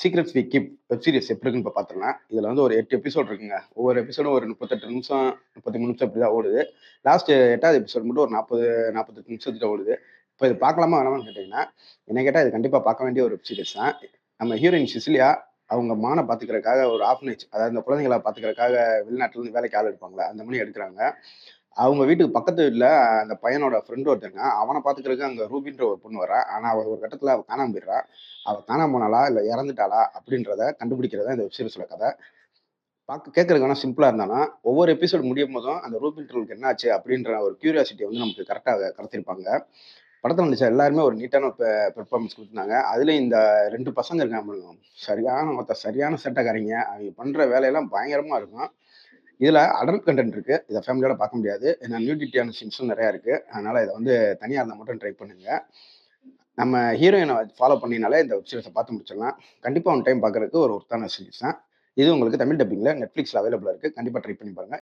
Secrets we keep web series எப்படி இருக்குன்னு இப்போ இதில் வந்து ஒரு எட்டு எபிசோட் இருக்குங்க. ஒவ்வொரு எபிசோடும் ஒரு முப்பத்தெட்டு நிமிஷம் முப்பத்தி மூணு நிமிஷம் இப்படி தான் ஓடுது. லாஸ்ட் எட்டாவது எபிசோட் மட்டும் ஒரு நாற்பது நாற்பத்தெட்டு நிமிஷத்துக்கு ஓடுது. இப்போ இது பார்க்கலாமா வேணாமான்னு கேட்டிங்கன்னா என்ன கேட்டால் இது கண்டிப்பாக பார்க்க வேண்டிய ஒரு வெப் சீரிஸ் தான். நம்ம ஹீரோயின் சிசிலியா அவங்க மானை பார்த்துக்கிறதுக்காக ஒரு ஆஃப்னேஜ் அதாவது இந்த குழந்தைங்களை பார்த்துக்கிறதுக்காக வெளிநாட்டிலேருந்து வேலைக்கு ஆள் எடுப்பாங்களே அந்த மணி எடுக்கிறாங்க. அவங்க வீட்டுக்கு பக்கத்து வீட்டில் அந்த பையனோட ஃப்ரெண்டு ஒருத்தங்க அவனை பார்த்துக்கிறதுக்கு அங்கே ரூபின்ற ஒரு பொண்ணு வரா. ஆனால் அவள் ஒரு கட்டத்தில் அவள் காணாம போயிடுறா. அவள் காணாம போனாளா இல்லை இறந்துட்டாளா அப்படின்றத கண்டுபிடிக்கிறதா இந்த வெப்சீரிஸோட கதை. பார்க்க கேட்கறதுக்கு ஆனால் சிம்பிளாக இருந்தாலும் ஒவ்வொரு எபிசோடு முடியும் போதும் அந்த ரூபின் ட்ரோலுக்கு என்ன ஆச்சு அப்படின்ற ஒரு கியூரியாசிட்டி வந்து நமக்கு கரெக்டாக கடத்திருப்பாங்க. படத்தில் நடிச்ச எல்லாருமே ஒரு நீட்டான பெர்ஃபார்மன்ஸ் கொடுத்துருந்தாங்க. அதுலேயும் இந்த ரெண்டு பசங்க இருக்காங்க சரியான மொத்த சரியான செட்டக்காரங்க அவங்க பண்ணுற வேலையெல்லாம் பயங்கரமாக இருக்கும். இதில் அடல்ட் கண்டென்ட் இருக்குது இதை ஃபேமிலியோட பார்க்க முடியாது. ஏன்னா நியூடிட்டியான சீன்ஸும் நிறையா இருக்குது அதனால் இதை வந்து தனியாக இருந்தால் மட்டும் ட்ரை பண்ணுங்க. நம்ம ஹீரோயினை ஃபாலோ பண்ணினாலே இந்த வெப்சீரிஸை பார்த்து முடிச்சிடலாம். கண்டிப்பாக ஒன் டைம் பார்க்குறதுக்கு ஒரு ஒருத்தான சீரிஸ் தான். இது உங்களுக்கு தமிழ் டப்பிங்கில் நெட்ஃப்ளிக்ஸில் அவைலபிளாக இருக்குது கண்டிப்பாக ட்ரை பண்ணி பாருங்கள்